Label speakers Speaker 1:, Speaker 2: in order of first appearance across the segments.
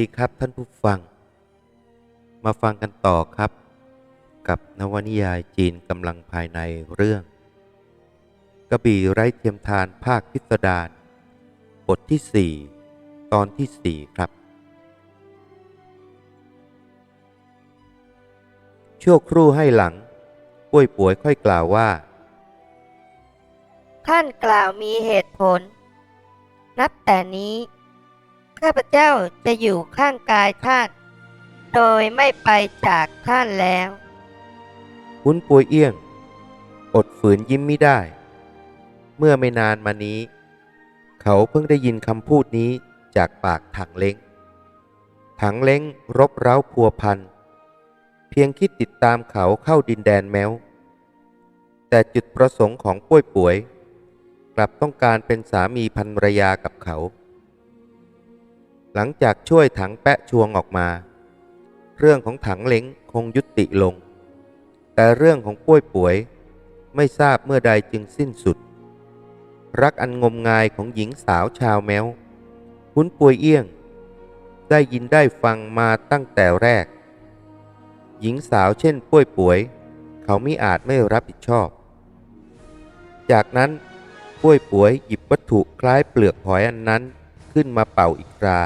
Speaker 1: ดีครับท่านผู้ฟัง มาฟังกันต่อครับ กับนวนิยายจีนกำลังภายในเรื่อง กระบี่ไร้เทียมทานภาคพิสดารบทที่สี่ตอนที่สี่ครับ ชั่วครู่ให้หลังป่วยป่วยค่อยกล่าวว่า
Speaker 2: ท่านกล่าวมีเหตุผล นับแต่นี้ ข้าพเจ้าจะอยู่ข้างกายท่าน โดยไม่ไปจากท่านแล้ว
Speaker 1: หุ้นป่วยเอี้ยง อดฝืนยิ้มไม่ได้ เมื่อไม่นานมานี้ เขาเพิ่งได้ยินคำพูดนี้จากปากถังเล้ง ถังเล้งรบเร้าพัวพัน เพียงคิดติดตามเขาเข้าดินแดนแมว แต่จุดประสงค์ของป่วยป่วย กลับต้องการเป็นสามีภรรยากับเขา หลังจากช่วยถังแปะชวงออกมา เรื่องของถังเล้งคงยุติลง แต่เรื่องของป้วยป่วย ไม่ทราบเมื่อใดจึงสิ้นสุด รักอันงมงายของหญิงสาวชาวแมวหุ้นป่วยเอี้ยง ได้ยินได้ฟังมาตั้งแต่แรก หญิงสาวเช่นป้วยป่วย เขาไม่อาจไม่รับผิดชอบ จากนั้นป้วยป่วยหยิบวัตถุคล้ายเปลือกหอยอันนั้นขึ้นมาเป่าอีกครา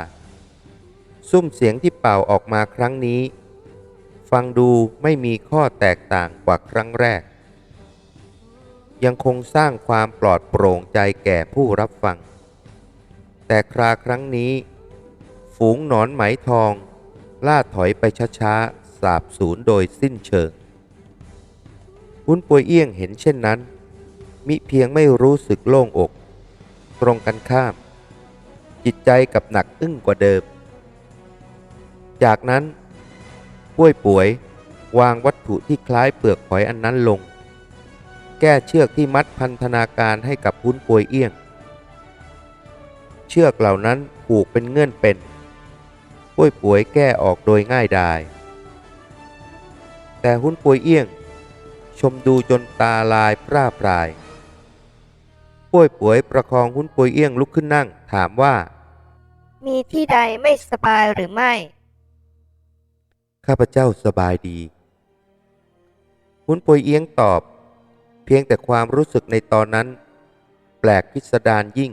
Speaker 1: ซุ้มเสียงที่เป่าออกมาครั้งนี้ ฟังดูไม่มีข้อแตกต่างกว่าครั้งแรก ยังคงสร้างความปลอดโปร่งใจแก่ผู้รับฟัง แต่คราครั้งนี้ ฝูงหนอนไหมทอง ล่าถอยไปช้าๆสาบสูญโดยสิ้นเชิงหุ้นปวยเอี้ยงเห็นเช่นนั้น มิเพียงไม่รู้สึกโล่งอก ตรงกันข้าม จิตใจกับหนักอึ้งกว่าเดิม จากนั้นป่วยป่วยวางวัตถุที่คล้ายเปลือกหอยอันนั้นลง แก้เชือกที่มัดพันธนาการให้กับหุ้นป่วยเอี้ยง เชือกเหล่านั้นผูกเป็นเงื่อนเป็นป่วยป่วยแก้ออกโดยง่ายดาย แต่หุ้นป่วยเอี้ยง ชมดูจนตาลายพร่าพรายป่วยป่วยประคองหุ้นป่วยเอี้ยงลุกขึ้นนั่งถามว่า
Speaker 2: มีที่ใดไม่สบายหรือไม่
Speaker 1: ข้าพเจ้าสบายดีหุ้นปวยเอียงตอบ เพียงแต่ความรู้สึกในตอนนั้น แปลกพิสดารยิ่ง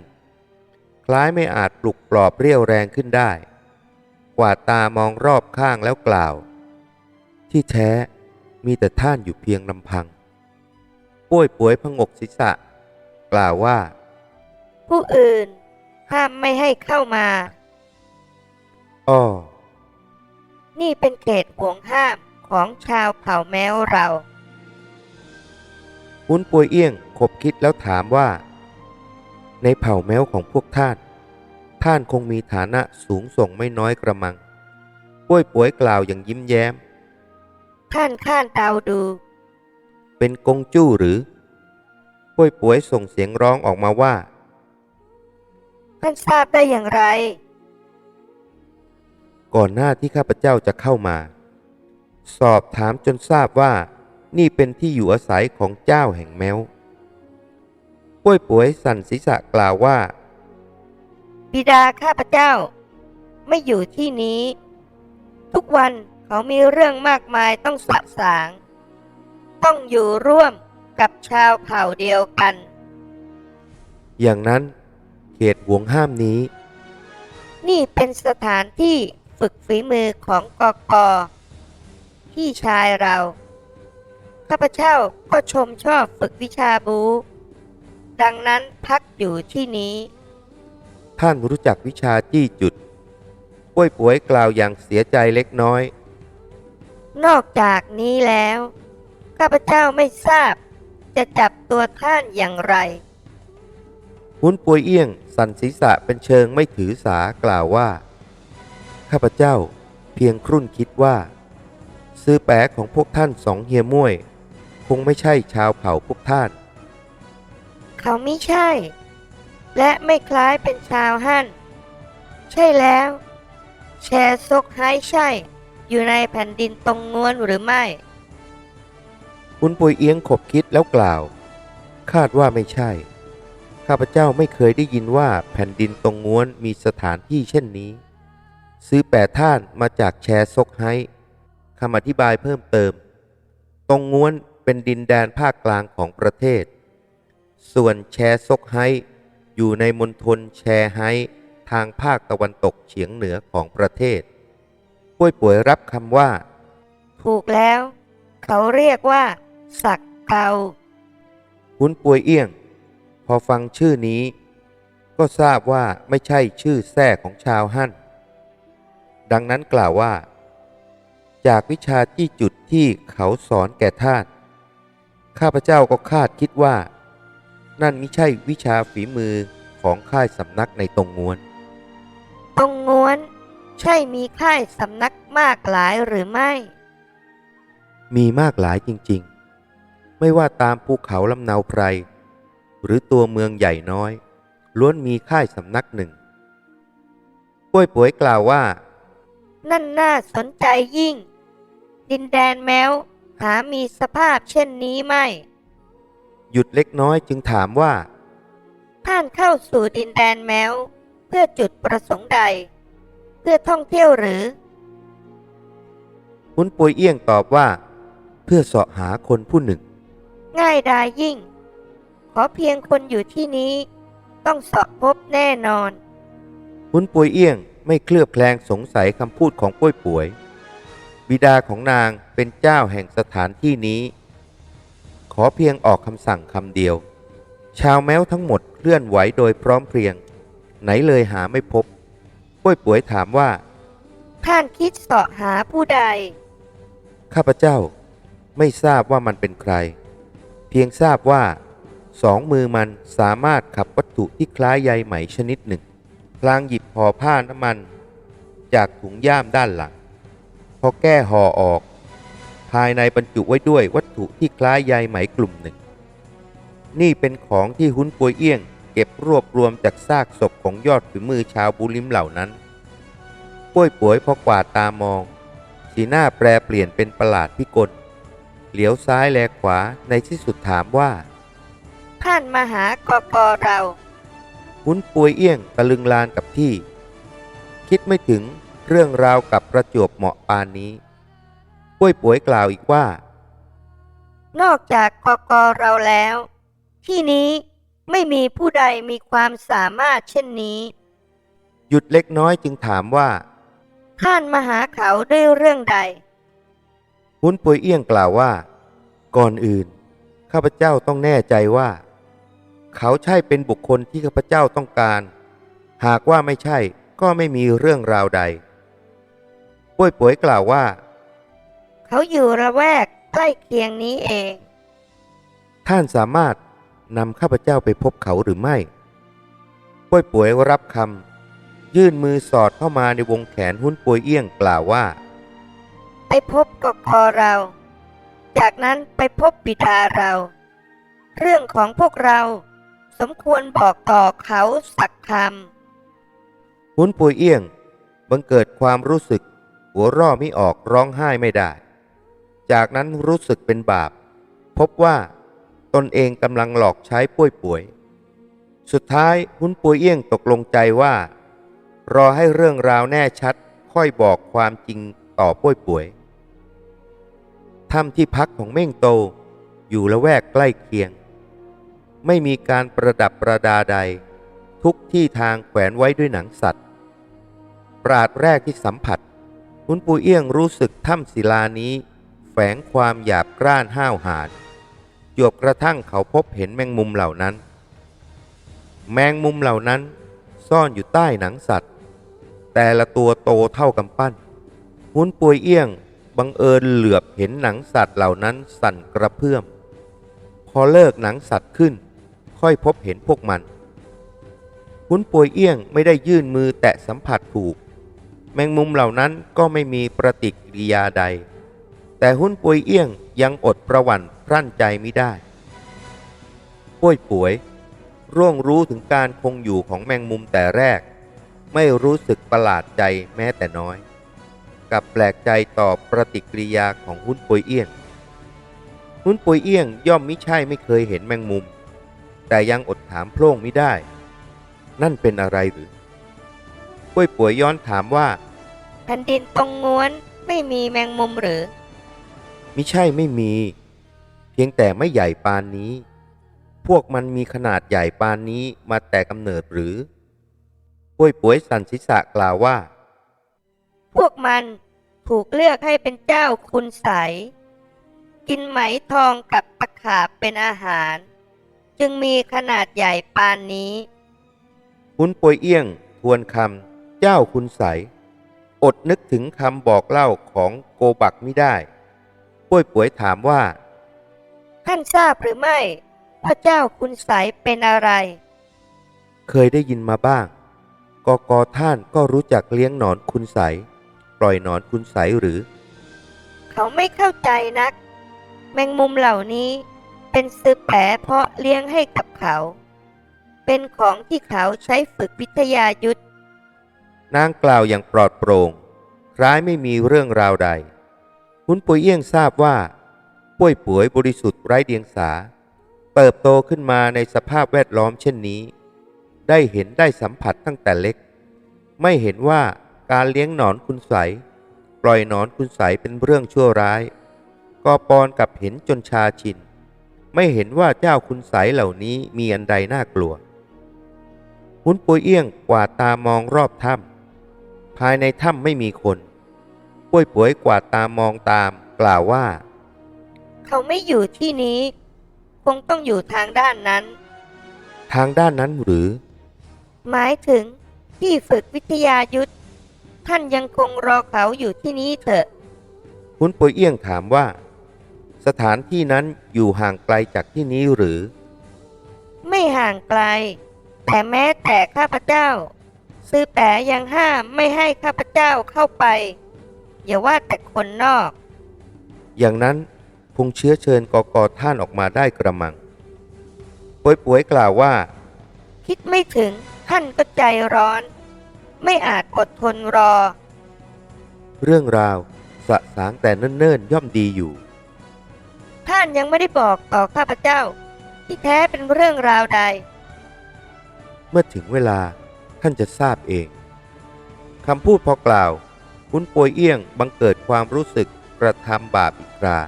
Speaker 1: คล้ายไม่อาจปลุกปลอบเรี่ยวแรงขึ้นได้ กว่าดตามองรอบข้างแล้วกล่าว ที่แท้มีแต่ท่านอยู่เพียงลำพัง ป่วยป่วยพงกศีรษะ กล่าวว่า
Speaker 2: ผู้อื่นห้ามไม่ให้เข้ามา
Speaker 1: อ้อ
Speaker 2: นี่เป็นเขตห่วงห้ามของชาวเผ่าแมวเรา
Speaker 1: หุ้นปวยเอี้ยงขบคิดแล้วถามว่า ในเผ่าแม้วของพวกท่าน ท่านคงมีฐานะสูงส่งไม่น้อยกระมังป่วยป่วยกล่าวอย่างยิ้มแย้ม
Speaker 2: ท่านข้านเดาดู
Speaker 1: เป็นกงจู้หรือป่วยป่วยส่งเสียงร้องออกมาว่า
Speaker 2: ท่านทราบได้อย่างไร
Speaker 1: ก่อนหน้าที่ข้าพเจ้าจะเข้ามา สอบถามจนทราบว่านี่เป็นที่อยู่อาศัยของเจ้าแห่งแมวป่วยป่วยสั่นศีรษะกล่าวว่า
Speaker 2: บิดาข้าพเจ้า ไม่อยู่ที่นี้ ทุกวันเขามีเรื่องมากมายต้องสะสาง ต้องอยู่ร่วมกับชาวเผ่าเดียวกัน
Speaker 1: อย่างนั้นเขตห่วงห้ามนี้
Speaker 2: นี่เป็นสถานที่ ฝึกฝีมือของกกพี่ชายเรา ข้าพเจ้าก็ชมชอบฝึกวิชาบู ดังนั้นพักอยู่ที่นี้
Speaker 1: ท่านรู้จักวิชาจี้จุดป่วยป่วยกล่าวอย่างเสียใจเล็กน้อย
Speaker 2: นอกจากนี้แล้ว ข้าพเจ้าไม่ทราบ จะจับตัวท่านอย่างไร
Speaker 1: หุ้นปวยเอี้ยง สันศีรษะเป็นเชิงไม่ถือสากล่าวว่า ข้าพเจ้าเพียงครุ่นคิดว่า ซื้อแปะของพวกท่านสองเฮียม่วย คงไม่ใช่ชาวเผ่าพวกท่าน
Speaker 2: เขาไม่ใช่ และไม่คล้ายเป็นชาวฮั่น ใช่แล้ว แชร์ซกไฮใช่ อยู่ในแผ่นดินตรงงวนหรือไม่
Speaker 1: หุ้นปวยเอี้ยงขบคิดแล้วกล่าว คาดว่าไม่ใช่ ข้าพเจ้าไม่เคยได้ยินว่าแผ่นดินตรงง้วนมีสถานที่เช่นนี้ ซื้อแปดท่านมาจากแชร์ซกไฮคำอธิบายเพิ่มเติม ตรงง้วนเป็นดินแดนภาคกลางของประเทศ ส่วนแชร์ซกไฮอยู่ในมณฑลแชร์ไฮทางภาคตะวันตกเฉียงเหนือของประเทศป่วยป่วยรับคำว่า
Speaker 2: ถูกแล้ว เขาเรียกว่า สักเกา
Speaker 1: หุ้นป่วยเอี้ยง พอฟังชื่อนี้ ก็ทราบว่าไม่ใช่ชื่อแท้ของชาวฮั่น ดังนั้นกล่าวว่า จากวิชาที่จุดที่เขาสอนแก่ท่านข้าพเจ้าก็คาดคิดว่า นั่นไม่ใช่วิชาฝีมือของค่ายสำนักในตรงงวน
Speaker 2: ตรงง้วน ใช่มีค่ายสำนักมากหลายหรือไม่
Speaker 1: มีมากหลายจริงๆ ไม่ว่าตามภูเขาลำเนาไพร หรือตัวเมืองใหญ่น้อย ล้วนมีค่ายสำนักหนึ่งป่วยป่วยกล่าวว่า
Speaker 2: นั่นน่าสนใจยิ่ง ดินแดนแมวหามีสภาพเช่นนี้ไม่
Speaker 1: หยุดเล็กน้อยจึงถามว่า
Speaker 2: ท่านเข้าสู่ดินแดนแมว เพื่อจุดประสงค์ใด เพื่อท่องเที่ยวหรือ
Speaker 1: หุนปวยเอี้ยงตอบว่า เพื่อเสาะหาคนผู้หนึ่ง
Speaker 2: ง่ายดายยิ่ง ขอเพียงคนอยู่ที่นี้ ต้องสอบพบแน่นอน
Speaker 1: หุนปวยเอี้ยง ไม่เคลือบแคลงสงสัยคำพูดของป่วยป่วย บิดาของนางเป็นเจ้าแห่งสถานที่นี้ ขอเพียงออกคำสั่งคำเดียว ชาวแม้วทั้งหมดเคลื่อนไหวโดยพร้อมเพรียง ไหนเลยหาไม่พบป่วยป่วยถามว่า
Speaker 2: ท่านคิดเสาะหาผู้ใด
Speaker 1: ข้าพเจ้าไม่ทราบว่ามันเป็นใคร เพียงทราบว่า สองมือมันสามารถขับวัตถุที่คล้ายใยไหมชนิดหนึ่ง พลางหยิบห่อผ้าน้ำมัน จากถุงย่ามด้านหลัง พอแก้ห่อออก ภายในบรรจุไว้ด้วยวัตถุที่คล้ายใยไหมกลุ่มหนึ่ง นี่เป็นของที่หุ้นปวยเอี้ยง เก็บรวบรวมจากซากศพของยอดฝีมือชาวบุริมเหล่านั้นป่วยป่วยพอกวาดตามอง สีหน้าแปรเปลี่ยนเป็นประหลาดพิกลเหลียวซ้ายแลขวาในที่สุดถามว่า
Speaker 2: ท่านมาหากกเรา
Speaker 1: หุ้นปวยเอี้ยงตะลึงลานกับที่ คิดไม่ถึงเรื่องราวกับประจวบเหมาะปานนี้ป่วยป่วยกล่าวอีกว่า
Speaker 2: นอกจากกกเราแล้ว ที่นี้ไม่มีผู้ใดมีความสามารถเช่นนี้
Speaker 1: หยุดเล็กน้อยจึงถามว่า
Speaker 2: ท่านมาหาเขาด้วยเรื่องใด
Speaker 1: หุ้นปวยเอี้ยงกล่าวว่า ก่อนอื่น ข้าพเจ้าต้องแน่ใจว่า เขาใช่เป็นบุคคลที่ข้าพเจ้าต้องการ หากว่าไม่ใช่ก็ไม่มีเรื่องราวใดป่วยป่วยกล่าวว่า
Speaker 2: เขาอยู่ระแวกใกล้เคียงนี้เอง
Speaker 1: ท่านสามารถนำข้าพเจ้าไปพบเขาหรือไม่ป่วยป่วยรับคำยื่นมือสอดเข้ามาในวงแขนหุ้นปวยเอี้ยงกล่าวว่า
Speaker 2: ไปพบกกเรา จากนั้นไปพบบิดาเรา เรื่องของพวกเรา สมควรบอกต่อเขาสักคำ
Speaker 1: หุ้นปวยเอี้ยง บังเกิดความรู้สึก หัวร่อไม่ออกร้องไห้ไม่ได้ จากนั้นรู้สึกเป็นบาป พบว่าตนเองกำลังหลอกใช้ป่วยป่วย สุดท้ายหุ้นปวยเอี้ยงตกลงใจว่า รอให้เรื่องราวแน่ชัดค่อยบอกความจริงต่อป่วยป่วยถ้ำที่พักของเม่งโตอยู่ละแวกใกล้เคียง ไม่มีการประดับประดาใด ทุกที่ทางแขวนไว้ด้วยหนังสัตว์ ปราดแรกที่สัมผัส คุณปูเอี้ยงรู้สึกถ้ำศิลานี้ แฝงความหยาบกร้านห้าวหาญจวบกระทั่งเขาพบเห็นแมงมุมเหล่านั้น แมงมุมเหล่านั้นซ่อนอยู่ใต้หนังสัตว์ แต่ละตัวโตเท่ากำปั้นหุนปวยเอี้ยงบังเอิญเหลือบเห็นหนังสัตว์เหล่านั้นสั่นกระเพื่อม พอเลิกหนังสัตว์ขึ้น ค่อยพบเห็นพวกมันหุนป่วยเอี้ยงไม่ได้ยื่นมือแตะสัมผัสถูก แมงมุมเหล่านั้นก็ไม่มีปฏิกิริยาใด แต่หุ้นป่วยเอี้ยงยังอดประวั่นพรั่นใจไม่ได้ป่วยป่วย ร่วงรู้ถึงการคงอยู่ของแมงมุมแต่แรก ไม่รู้สึกประหลาดใจแม้แต่น้อย กับแปลกใจต่อปฏิกิริยาของหุ้นป่วยเอี้ยง หุ้นป่วยเอี้ยงย่อมมิใช่ไม่เคยเห็นแมงมุม แต่ยังอดถามโพร่งไม่ได้ นั่นเป็นอะไรหรือป่วยป่วยย้อนถามว่า
Speaker 2: แผ่นดินตรงง้วนไม่มีแมงมุมหรือ
Speaker 1: มิใช่ไม่มี เพียงแต่ไม่ใหญ่ปานนี้ พวกมันมีขนาดใหญ่ปานนี้มาแต่กำเนิดหรือป่วยป่วยสันศีรษะกล่าวว่า
Speaker 2: พวกมันถูกเลือกให้เป็นเจ้าคุณใสยกินไหมทองกับตะขาบเป็นอาหาร จึงมีขนาดใหญ่ปานนี้
Speaker 1: คุณป่วยเอี้ยงทวนคำเจ้าคุณใสยอดนึกถึงคำบอกเล่าของโกบักไม่ได้ป่วยป่วยถามว่า
Speaker 2: ท่านทราบหรือไม่ว่าเจ้าคุณใสยเป็นอะไร
Speaker 1: เคยได้ยินมาบ้าง กกอท่านก็รู้จักเลี้ยงหนอนคุณใสยปล่อยหนอนคุณใสยหรือ
Speaker 2: เขาไม่เข้าใจนัก แมงมุมเหล่านี้ เป็นซื้อแผลเพาะเลี้ยงให้กับเขา เป็นของที่เขาใช้ฝึกวิทยายุทธ
Speaker 1: นางกล่าวอย่างปลอดโปร่งคล้ายไม่มีเรื่องราวใด คุณปุยเอี้ยงทราบว่าป่วยป่วยบริสุทธิ์ไร้เดียงสา เติบโตขึ้นมาในสภาพแวดล้อมเช่นนี้ ได้เห็นได้สัมผัสตั้งแต่เล็ก ไม่เห็นว่าการเลี้ยงหนอนคุณใส ปล่อยหนอนคุณใสเป็นเรื่องชั่วร้ายก็ปอนกับเห็นจนชาชิน ไม่เห็นว่าเจ้าคุณใสยเหล่านี้มีอันใดน่ากลัวหุนปุยเอี้ยงกวาดตามองรอบถ้ำภายในถ้ำไม่มีคนป่วยป่วยกวาดตามองตามกล่าวว่า
Speaker 2: เขาไม่อยู่ที่นี้ คงต้องอยู่ทางด้านนั้น
Speaker 1: ทางด้านนั้นหรือ
Speaker 2: หมายถึงที่ฝึกวิทยายุทธท่านยังคงรอเขาอยู่ที่นี้เถอะ
Speaker 1: หุนปุยเอี้ยงถามว่า สถานที่นั้นอยู่ห่างไกลจากที่นี้หรือ
Speaker 2: ไม่ห่างไกล แต่แม้แต่ข้าพเจ้า ซื้อแปะยังห้ามไม่ให้ข้าพเจ้าเข้าไป อย่าว่าแต่คนนอก
Speaker 1: อย่างนั้นคงเชื้อเชิญกกอท่านออกมาได้กระมังป่วยป่วยกล่าวว่า
Speaker 2: คิดไม่ถึงท่านก็ใจร้อน ไม่อาจอดทนรอ
Speaker 1: เรื่องราวสะสางแต่เนิ่นๆย่อมดีอยู่
Speaker 2: ท่านยังไม่ได้บอกต่อข้าพเจ้า ที่แท้เป็นเรื่องราวใด
Speaker 1: เมื่อถึงเวลาท่านจะทราบเองคำพูดพอกล่าว คุณป่วยเอี้ยงบังเกิดความรู้สึกกระทำบาปอีกครา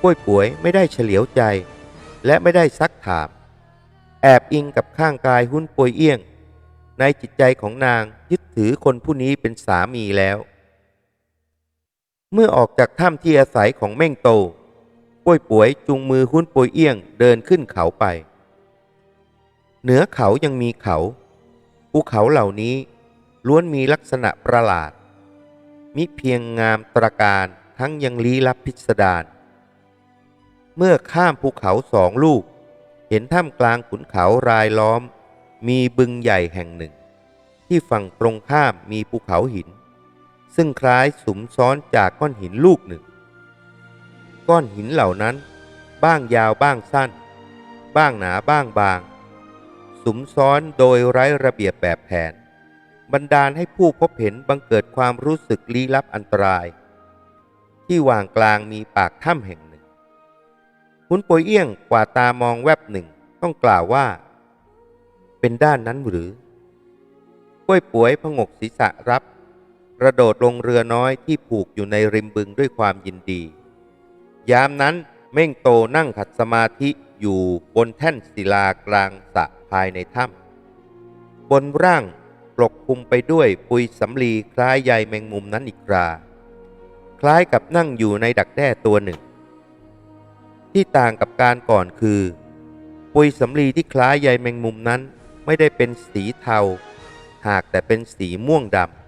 Speaker 1: ป่วยป่วยไม่ได้เฉลียวใจ และไม่ได้ซักถาม แอบอิงกับข้างกายหุ้นป่วยเอี้ยง ในจิตใจของนางยึดถือคนผู้นี้เป็นสามีแล้ว เมื่อออกจากถ้ำที่อาศัยของเม่งโตป่วยป่วยจูงมือหุ้นป่วยเอี้ยงเดินขึ้นเขาไป เหนือเขายังมีเขาภูเขาเหล่านี้ล้วนมีลักษณะประหลาด มิเพียงงามตระการทั้งยังลี้ลับพิสดาร เมื่อข้ามภูเขาสองลูก เห็นท่ามกลางขุนเขารายล้อม มีบึงใหญ่แห่งหนึ่ง ที่ฝั่งตรงข้ามมีภูเขาหิน ซึ่งคล้ายสุมซ้อนจากก้อนหินลูกหนึ่ง ก้อนหินเหล่านั้น บ้างยาวบ้างสั้น บ้างหนาบ้างบาง สุมซ้อนโดยไร้ระเบียบแบบแผน บันดาลให้ผู้พบเห็นบังเกิดความรู้สึกลี้ลับอันตราย ที่วางกลางมีปากถ้ำแห่งหนึ่งคุณป่วยเอี้ยงกว่าตามองแวบหนึ่งต้องกล่าวว่า เป็นด้านนั้นหรือป่วยป่วยพงกศีรษะรับ กระโดดลงเรือน้อยที่ผูกอยู่ในริมบึงด้วยความยินดี ยามนั้นเม่งโตนั่งขัดสมาธิอยู่บนแท่นศิลากลางสระภายในถ้ำบนร่างปกคลุมไปด้วยปุยสำลีคล้ายใยแมงมุมนั้นอีกราคล้ายกับนั่งอยู่ในดักแด้ตัวหนึ่ง ที่ต่างกับการก่อนคือ ปุยสำลีที่คล้ายใยแมงมุมนั้นไม่ได้เป็นสีเทา หากแต่เป็นสีม่วงดำ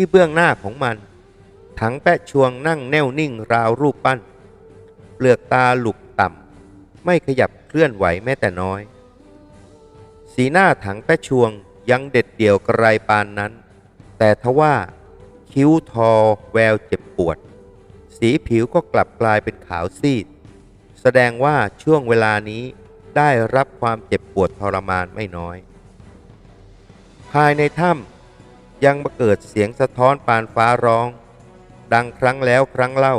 Speaker 1: ที่เบื้องหน้าของมัน ถังแปะชวงนั่งแน่วนิ่งราวรูปปั้น เปลือกตาหลุกต่ำ ไม่ขยับเคลื่อนไหวแม้แต่น้อย สีหน้าถังแปะชวงยังเด็ดเดี่ยวกระไรปานนั้น แต่ทว่าคิ้วทอแววเจ็บปวด สีผิวก็กลับกลายเป็นขาวซีด แสดงว่าช่วงเวลานี้ได้รับความเจ็บปวดทรมานไม่น้อย ภายในถ้ำ ยังมาเกิดเสียงสะท้อนปานฟ้าร้อง ดังครั้งแล้วครั้งเล่า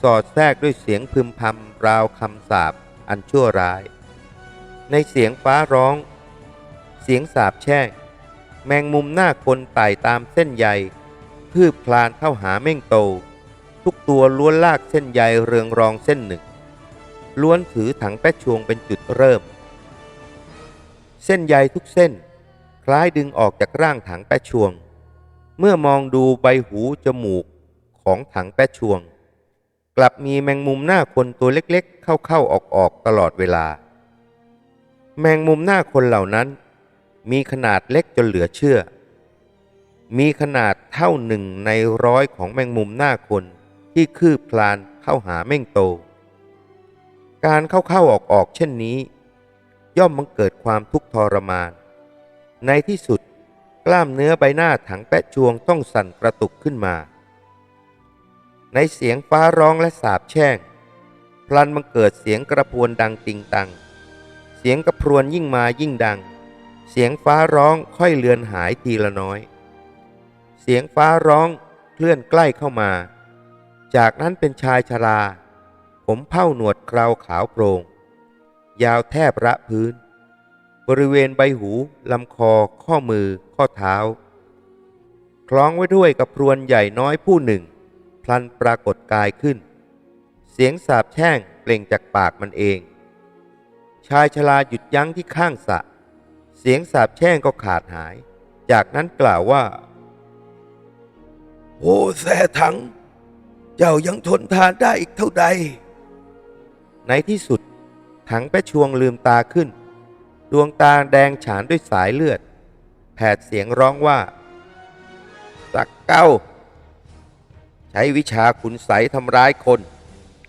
Speaker 1: สอดแทรกด้วยเสียงพึมพำราวคำสาปอันชั่วร้าย ในเสียงฟ้าร้อง เสียงสาปแช่ง แมงมุมหน้าคนไต่ตามเส้นใยพืบพลานเข้าหาเม่งโต ทุกตัวล้วนลากเส้นใยเรืองรองเส้นหนึ่ง ล้วนถือถังแป๊ะชวงเป็นจุดเริ่ม เส้นใยทุกเส้น ล้ายดึงออกจากร่างถังแปะชวง เมื่อมองดูใบหูจมูกของถังแปะชวง กลับมีแมงมุมหน้าคนตัวเล็กๆ เข้าๆออกๆตลอดเวลา แมงมุมหน้าคนเหล่านั้น มีขนาดเล็กจนเหลือเชื่อ มีขนาดเท่าหนึ่งในร้อยของแมงมุมหน้าคนที่คืบคลานเข้าหาเม่งโต การเข้าๆออกๆเช่นนี้ ย่อมบังเกิดความทุกข์ทรมาน ในที่สุดกล้ามเนื้อใบหน้าถังแปะจวงต้องสั่นกระตุกขึ้นมา ในเสียงฟ้าร้องและสาบแช่ง พลันบังเกิดเสียงกระพวนดังติงตัง เสียงกระพรวนยิ่งมายิ่งดัง เสียงฟ้าร้องค่อยเลือนหายทีละน้อย เสียงฟ้าร้องเคลื่อนใกล้เข้ามา จากนั้นเป็นชายชรา ผมเผ้าหนวดเคราวขาวโปร่งยาวแทบระพื้น บริเวณใบหูลำคอ ข้อมือ ข้อเท้า คล้องไว้ด้วยกระพรวนใหญ่น้อยผู้หนึ่ง พลันปรากฏกายขึ้น เสียงสาบแช่งเปล่งจากปากมันเอง ชายชราหยุดยั้งที่ข้างสระเสียงสาบแช่งก็ขาดหาย จากนั้นกล่าวว่า โอ้แซ่ถัง เจ้ายังทนทานได้อีกเท่าใด ในที่สุดถังแปะชวงลืมตาขึ้น ดวงตาแดงฉานด้วยสายเลือด แผดเสียงร้องว่า สักเก้า ใช้วิชาขุนไสยทำร้ายคน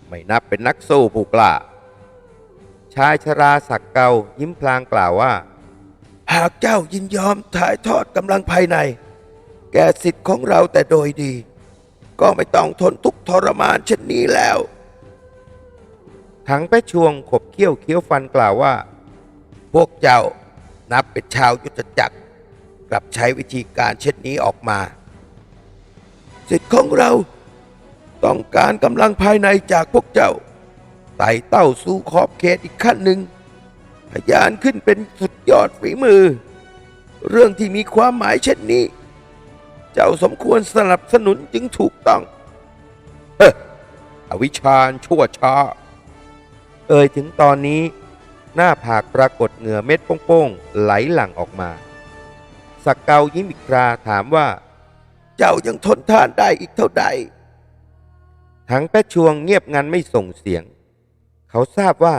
Speaker 1: ไม่นับเป็นนักสู้ผู้กล้า ชายชราสักเกายิ้มพลางกล่าวว่า หากเจ้ายินยอมถ่ายทอดกำลังภายใน แก่สิทธิ์ของเราแต่โดยดี ก็ไม่ต้องทนทุกข์ทรมานเช่นนี้แล้วถังแปะชวงขบเคี้ยวเคี้ยวฟันกล่าวว่า พวกเจ้านับเป็นชาวยุทธจักร กลับใช้วิธีการเช่นนี้ออกมา สิทธิ์ของเราต้องการกำลังภายในจากพวกเจ้าไต่เต้าสู่ขอบเขตอีกขั้นหนึ่งทะยานขึ้นเป็นสุดยอดฝีมือ เรื่องที่มีความหมายเช่นนี้ เจ้าสมควรสนับสนุนจึงถูกต้องเฮ้ออวิชชาญชั่วช้า เอ่ยถึงตอนนี้ หน้าผากปรากฏเหงื่อเม็ดโป้งๆไหลหลั่งออกมา สักเกายิ้มอีกคราถามว่า เจ้ายังทนทานได้อีกเท่าใดถังแปะชวงเงียบงันไม่ส่งเสียง เขาทราบว่า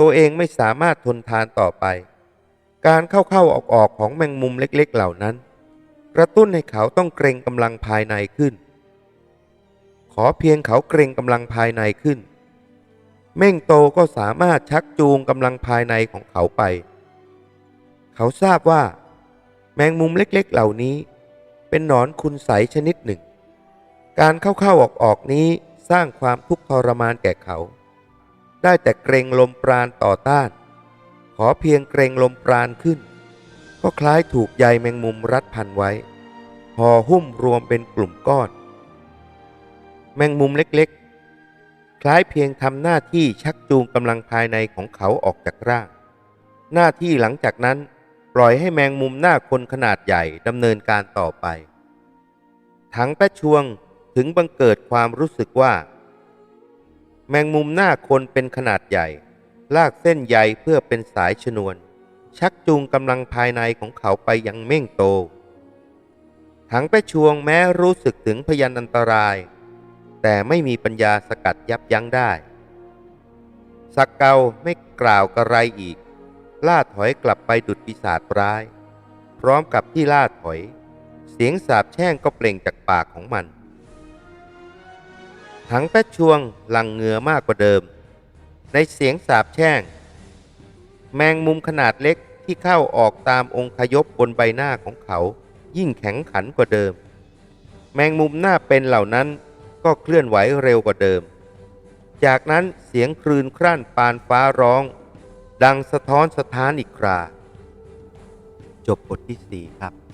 Speaker 1: ตัวเองไม่สามารถทนทานต่อไป การเข้าๆออกๆของแมงมุมเล็กๆเหล่านั้น กระตุ้นให้เขาต้องเกรงกำลังภายในขึ้น ขอเพียงเขาเกรงกำลังภายในขึ้น เม่งโตก็สามารถชักจูงกำลังภายในของเขาไป เขาทราบว่า แมงมุมเล็กๆเหล่านี้ เป็นหนอนคุณใสชนิดหนึ่ง การเข้าๆออกๆนี้สร้างความทุกข์ทรมานแก่เขา ได้แต่เกรงลมปราณต่อต้าน ขอเพียงเกรงลมปราณขึ้น ก็คล้ายถูกใยแมงมุมรัดพันไว้ห่อหุ้มรวมเป็นกลุ่มก้อน แมงมุมเล็กๆ ล้ายเพียงทำหน้าที่ชักจูงกำลังภายในของเขาออกจากร่าง หน้าที่หลังจากนั้นปล่อยให้แมงมุมหน้าคนขนาดใหญ่ดำเนินการต่อไป ถังแป๊ะชวงถึงบังเกิดความรู้สึกว่า แมงมุมหน้าคนเป็นขนาดใหญ่ ลากเส้นใยเพื่อเป็นสายชนวน ชักจูงกำลังภายในของเขาไปยังเม่งโต ถังแปะชวงแม้รู้สึกถึงพยันอันตราย แต่ไม่มีปัญญาสกัดยับยั้งได้ สักเกาไม่กล่าวกระไรอีก ล่าถอยกลับไปดุดปีศาจร้าย พร้อมกับที่ล่าถอย เสียงสาบแช่งก็เปล่งจากปากของมัน ถังแปะชวงหลังเหงื่อมากกว่าเดิม ในเสียงสาบแช่ง แมงมุมขนาดเล็กที่เข้าออกตามองคยบบนใบหน้าของเขา ยิ่งแข็งขันกว่าเดิม แมงมุมหน้าเป็นเหล่านั้น ก็เคลื่อนไหวเร็วกว่าเดิม จากนั้นเสียงครืนครั่นปานฟ้าร้อง ดังสะท้อนสะท้านอีกครา จบบทที่สี่ครับ